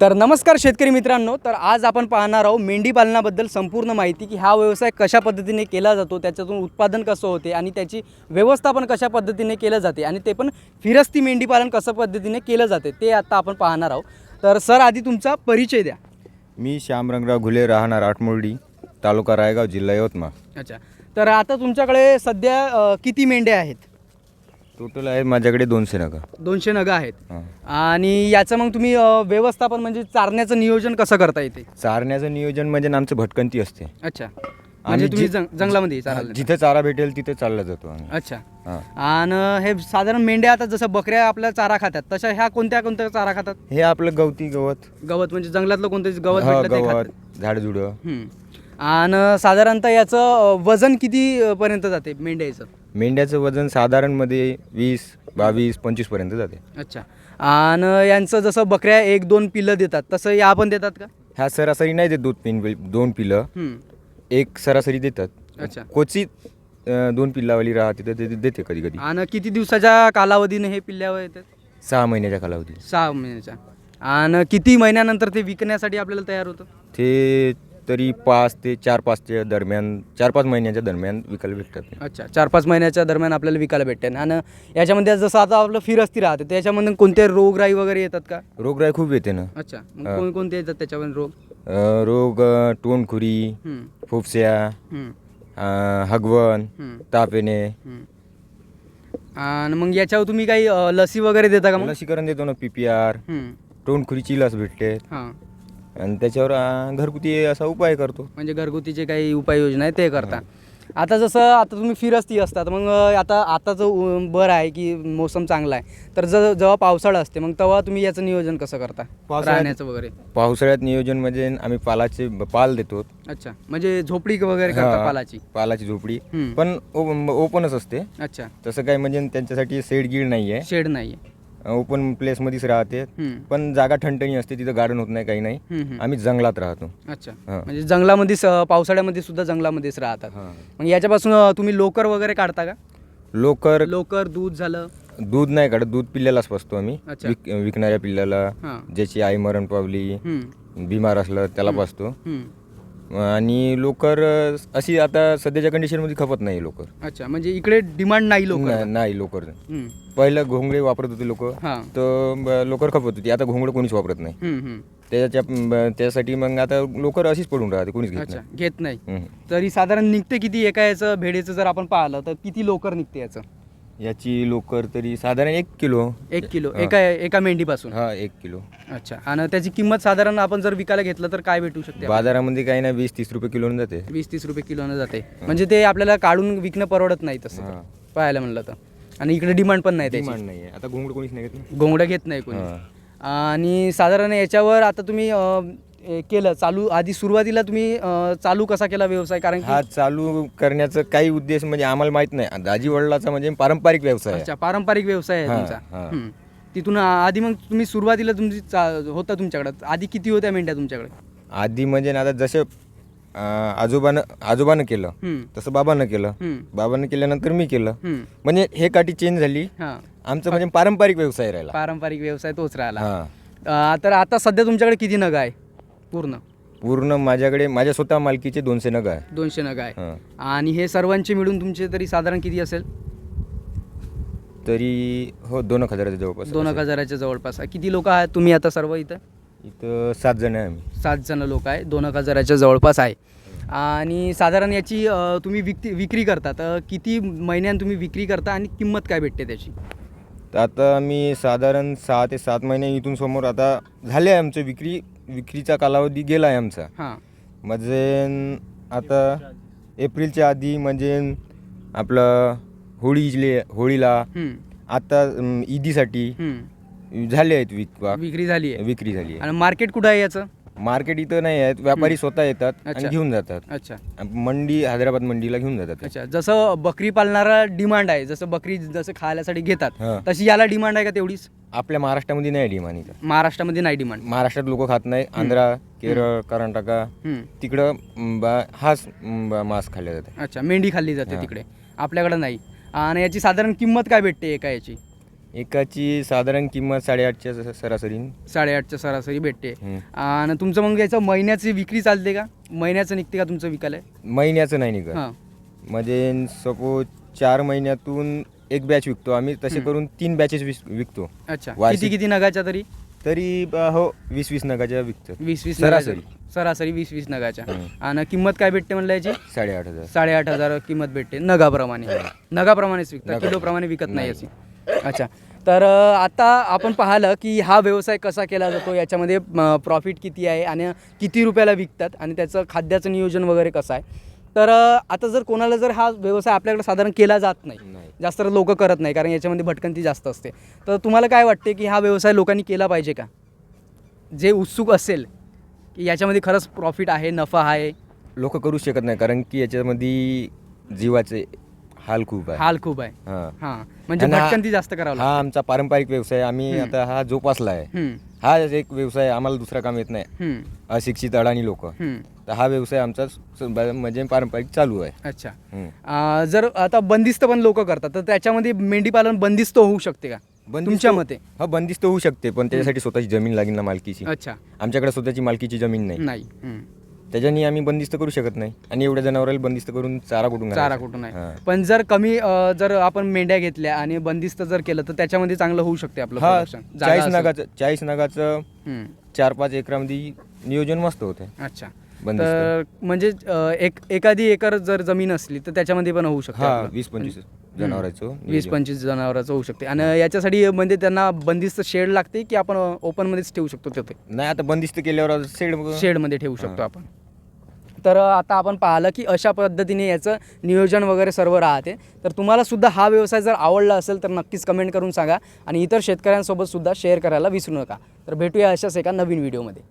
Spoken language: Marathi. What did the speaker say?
तर नमस्कार शेतकरी मित्रांनो तर आज आपण पाहणार आहोत मेंढी पालनाबद्दल संपूर्ण माहिती की हा व्यवसाय कशा पद्धतीने केला जातो त्याच्यातून उत्पादन कसं होते आणि त्याची व्यवस्थापन कशा पद्धतीने केलं जाते आणि ते पण फिरस्ती मेंढी पालन कसं पद्धतीने केलं जाते ते आता आपण पाहणार आहोत. तर सर आधी तुमचा परिचय द्या. मी श्याम रंगराव घुले राहणार आठमोर्डी तालुका रायगाव जिल्हा यवतमाळ. अच्छा. तर आता तुमच्याकडे सध्या किती मेंढ्या आहेत? टोटल आहे माझ्याकडे दोनशे नका दोनशे नगं आहेत. आणि याचं मग तुम्ही अ, व्यवस्थापन म्हणजे चारण्याचं नियोजन कसं करता येते चारण्याचं नियोजन म्हणजे आमचं भटकंती असते. अच्छा. म्हणजे आणि तुम्ही जी- जंग जंगलामध्ये. जिथे चारा भेटेल तिथे चालला जातो आम्ही. अच्छा. हां. आणि हे साधारण मेंढ्या आता जसं बकऱ्या आपल्या चारा खातात तशा ह्या कोणत्या कोणत्या चारा खातात? हे आपलं गवती गवत. गवत म्हणजे जंगलातलं कोणतं गवत हा, भेटलं ते गवत झाडझुडं. हम्म. आणि साधारणतः याचं वजन किती अ, पर्यंत जाते मेंढ्याचं? मेंढ्याचं वजन साधारणमध्ये वीस बावीस पंचवीसपर्यंत जाते. अच्छा. आणि यांचं जसं बकऱ्या एक दोन पिल्लं देतात तसं या पण देतात का? ह्या सरासरी नाही देत दूध पिन दोन पिलं. हम्म. एक सरासरी देतात. अच्छा. क्वचित अं, दोन पिल्लावाली राहते तर ते देते कधी कधी आणि किती दिवसाच्या कालावधीने हे पिल्ल्यावर येतात? सहा महिन्याच्या कालावधी सहा महिन्याच्या. आणि किती महिन्यानंतर ते विकण्यासाठी आपल्याला तयार होतं? ते तरी पाच ते चार पाचच्या दरम्यान चार पाच महिन्याच्या दरम्यान विकायला भेटतात. अच्छा चार पाच महिन्याच्या दरम्यान आपल्याला विकायला भेटते. आणि याच्यामध्ये जसं आता आपलं फिरस्ती राहते त्याच्यामध्ये कोणते रोगराई वगैरे येतात का? रोगराई खूप येते ना. अच्छा मग हा. कोणकोणते येतात त्याच्यामध्ये रोग? अं, रोग अं, हम्म, फुफस्या हम्म, अं, हगवण हम्म, ताप येणे. हम्म. आणि मग याच्यावर तुम्ही काही अ, लसी वगैरे देता का मग? लसीकरण देतो ना पी पी आर. हम्म, लस भेटते. हां. आणि त्याच्यावर घरगुती असा उपाय करतो. म्हणजे घरगुतीचे काही उपाययोजना आहे ते करता. आता जसं आता तुम्ही फिरस्ती असतात मग आता आताचं उ- बरं आहे की मोसम चांगला आहे तर ज जेव्हा पावसाळा असते मग तेव्हा तुम्ही याचं नियोजन कसं करता? पावसाळ्यात- राहण्याचं वगैरे. पावसाळ्यात नियोजन म्हणजे आम्ही पालाचे पाल देतो. अच्छा. म्हणजे झोपडी वगैरे करता हा, पालाची? पालाची झोपडी. हम्म. पण ओपनच असते. अच्छा. तसं काही म्हणजे त्यांच्यासाठी सेड गीड नाही आहे शेड नाही ओपन प्लेसमध्येच राहते. आहे पण जागा ठणठणी असते तिथं गार्डन होत नाही काही नाही. आम्ही जंगलात राहतो. अच्छा. हा. म्हणजे जंगलामध्येच अ, पावसाळ्यामध्ये सुद्धा जंगलामध्येच राहतात. हा. मग याच्यापासून अ, तुम्ही लोकर वगैरे काढता का? लोकर लोकर दूध झालं. दूध नाही काढत दूध पिल्ल्यालाच पाचतो आम्ही. अच्छा. विक विकणाऱ्या पिल्ल्याला हां. ज्याची आई मरण पावली हम्म, बिमार असलं त्याला हम्म. आणि लोकर अं, अशी आता सध्याच्या कंडिशनमध्ये खपत नाही लोकर. अच्छा म्हणजे इकडे डिमांड नाही लोकर. नाही लोकर. हम्म, पहिलं घोंगडे वापरत होते लोक. हां. तर लोकर खपत होती. आता घोंगडे कोणीच वापरत नाही. हम्म, हम्म. त्याच्या ब- त्यासाठी मग आता लोकर अशीच पडून राहते कोणीच घेत अच्छा नाही. घेत नाही. हम्म. तरी साधारण निघते किती एका याचं भेडेचं जर आपण पाहिलं तर किती लोकर निघते याचं? याची लोकर तरी साधारण एक किलो. एक किलो हा. एका एका मेंढीपासून? हा एक किलो. अच्छा आणि त्याची किंमत साधारण आपण जर विकायला घेतलं तर काय भेटू शकते? आपल्याला? बाजारामध्ये काही नाही वीस तीस रुपये किलोने जाते. वीस तीस रुपये किलोनं जाते. म्हणजे ते आपल्याला काढून विकणं परवडत नाही तसं. तर, हा. पाहायला म्हणलं तर. आणि इकडे डिमांड पण नाही त्याची. डिमांड नाहीये. आता घोंगडे कोणीच नाही घेत ना. घोंगड्या घेत नाही कोणी. आणि साधारण याच्यावर आता तुम्ही अं, केलं चालू आधी सुरुवातीला तुम्ही अं, चालू कसा केला व्यवसाय? कारण की हा चालू करण्याचं काही उद्देश म्हणजे आम्हाला माहीत नाही. दाजी वडिलाचा म्हणजे पारंपरिक व्यवसाय आहे. अच्छा पारंपरिक व्यवसाय आहे हा, तुमचा. हा. हम्म. तिथून आधी मग तुम्ही सुरुवातीला तुमची चा- होता तुमच्याकडे. आधी किती होत्या मेंढ्या तुमच्याकडे? आधी म्हणजे ना आता जसे अं, आजोबानं आजोबानं केलं. तसं बाबानं केलं. बाबानं केल्यानंतर मी केलं. म्हणजे हे काठी चेंज झाली. हा. आमचं म्हणजे पारंपरिक व्यवसाय राहिला. पारंपरिक व्यवसाय तोच राहिला. हा. अं, तर आता सध्या तुमच्याकडे किती नग आहे? पूर्ण? पूर्ण माझ्याकडे माझ्या स्वतः मालकीचे दोनशे नग आहे. दोनशे नग आहे. हा. आणि हे सर्वांचे मिळून तुमचे तरी साधारण किती असेल? तरी हो दोन एक हजाराच्या जवळपास दोन एक हजाराच्या जवळपास. किती लोक आहेत तुम्ही आता सर्व इथं? इथं सात जण आहे आम्ही. सात जण लोक आहे. दोन एक हजाराच्या जवळपास आहे. आणि साधारण याची अं, तुम्ही विक्री विक्री करता. तर किती महिन्यात तुम्ही विक्री करता आणि किंमत काय भेटते त्याची? तर आता मी साधारण सहा ते सात महिने इथून समोर आता झाले आहे आमचं विक्री. विक्रीचा कालावधी गेला आहे आमचा. हां. म्हणजे आता एप्रिलच्या आधी म्हणजे आपलं होळीले होळीला हम्म, आता अं, ईदीसाठी हम्म. झाले आहेत विक विक्री झाली आहे. विक्री झाली आहे. आणि मार्केट कुठं आहे याचं? मार्केट इथं नाही आहेत. व्यापारी स्वतः येतात अच्छा. आणि घेऊन जातात. अच्छा. मंडी हैदराबाद मंडीला घेऊन जातात. अच्छा. जसं बकरी पालणारा डिमांड आहे जसं बकरी जसं खायसाठी घेतात. तशी याला डिमांड आहे का तेवढीच? आपल्या महाराष्ट्रामध्ये नाही डिमांड इथं. महाराष्ट्रामध्ये नाही डिमांड. महाराष्ट्रात लोक खात नाही. आंध्रा केरळ कर्नाटका तिकडं म, बा- हाच म, बा- मांस खाल्ल्या जाते. अच्छा. मेंढी खाल्ली जाते हां. तिकडे. आपल्याकडे नाही. आणि याची साधारण किंमत काय भेटते एका याची? एकाची साधारण किंमत साडेआठच्या स- सरासरी. साडेआठच्या सरासरी भेटते. हम्म. आणि तुमचं मग याचं महिन्याची विक्री चालते का? महिन्याचं निघते का तुमचं विकायला? महिन्याचं नाही निघत. हां. म्हणजे सपोज चार महिन्यातून एक बॅच विकतो आम्ही तसे करून तीन बॅचेस विकतो. अच्छा. वार्षिक- किती किती नगाच्या तरी? तरी ब- हो वीस वीस नगाच्या विकतो. वीस वीस सरासरी. सरासरी वीस वीस नगाच्या. हम्म. आणि किंमत काय भेटते म्हणलं याची? साडेआठ हजार. साडेआठ हजार किंमत भेटते नगाप्रमाणे. नगाप्रमाणेच विकतात नगाप्रमाणे. किलोप्रमाणे विकत नाही नाही. याची अच्छा. तर आता आपण पाहिलं की हा व्यवसाय कसा केला जातो? याच्यामध्ये प्रॉफिट किती आहे आणि किती रुपयाला विकतात आणि त्याचं खाद्याचं नियोजन वगैरे कसं आहे? तर आता जर कोणाला जर हा व्यवसाय आपल्याकडे साधारण केला जात नाही नाही. जास्त लोक करत नाही कारण याच्यामध्ये भटकंती जास्त असते. तर तुम्हाला काय वाटते की हा व्यवसाय लोकांनी केला पाहिजे का? जे उत्सुक असेल की याच्यामध्ये खरंच प्रॉफिट आहे नफा आहे? लोक करू शकत नाही कारण की याच्यामध्ये जीवाचे हाल खूप आहे. हाल खूप आहे. हा. हां. म्हणजे आणि हा- भटकंती जास्त करावं लागतं. हा आमचा पारंपरिक व्यवसाय आम्ही. आता हा जोपासला आहे. हम्म, हा एक व्यवसाय आम्हाला दुसरा काम येत नाही. हम्म, अशिक्षित अडाणी लोक. हम्म. तर हा व्यवसाय आमचा स- ब- म्हणजे पारंपरिक चालू आहे. अच्छा. हम्म. अं, जर आता बंदिस्त पण लोक करतात तर त्याच्यामध्ये मेंढीपालन बंदिस्त होऊ शकते का? बंदिस्त- तुमच्या मते? हा बंदिस्त होऊ शकते पण त्याच्यासाठी स्वतःची जमीन लागेल ना मालकीची. अच्छा. आमच्याकडे स्वतःची मालकीची जमीन नाही. नाही. हम्म. त्याच्यानी आम्ही बंदिस्त करू शकत नाही आणि एवढ्या जनावराला बंदिस्त करून चारा कुठून चारा? कुठून. आहे पण जर कमी अं, जर आपण मेंढ्या घेतल्या आणि बंदिस्त जर केलं तर त्याच्यामध्ये चांगलं होऊ शकते आपलं हा production. जागा चाळीस असेल. नगाचं चाळीस नगाचं हम्म. चार पाच एकरामध्ये नियोजन मस्त होते अच्छा. तर म्हणजे अं, एक एखादी एकर जर जमीन असली तर त्याच्यामध्ये पण होऊ शकते हा आपलं. वीस पंचवीस हम्म. जनावरांचं वीस नियोजन. पंचवीस जनावरांचं होऊ शकते आणि याच्यासाठी म्हणजे त्यांना बंदिस्त शेड लागते की आपण ओपन मध्येच ठेवू शकतो तिथे नाही आता बंदिस्त केल्यावर शेड शेडमध्ये ठेवू शकतो. आपण तर आता आपण पाहिलं की अशा पद्धतीने याचं नियोजन वगैरे सर्व राहते तर तुम्हाला सुद्धा हा व्यवसाय जर आवडला असेल तर नक्कीच कमेंट करून सांगा आणि इतर शेतकऱ्यांसोबत सुद्धा शेअर करायला विसरू नका तर भेटूया अशाच एका नवीन व्हिडिओमध्ये